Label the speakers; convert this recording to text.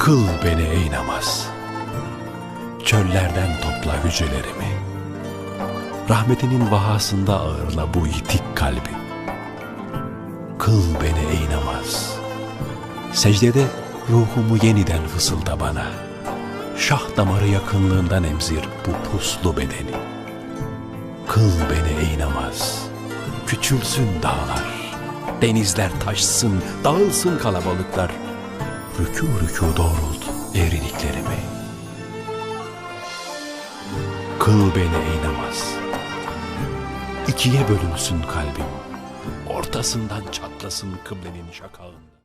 Speaker 1: Kıl beni ey namaz. Çöllerden topla hücrelerimi. Rahmetinin vahasında ağırla bu yitik kalbi. Kıl beni ey namaz. Secdede ruhumu yeniden fısılda bana. Şah damarı yakınlığından emzir bu puslu bedeni. Kıl beni ey namaz. Küçülsün dağlar. Denizler taşsın, dağılsın kalabalıklar. Rükû rükû doğrult eğriliklerimi. Kıl beni ey namaz. İkiye bölünsün kalbim. Ortasından çatlasın kıblenin şakağında.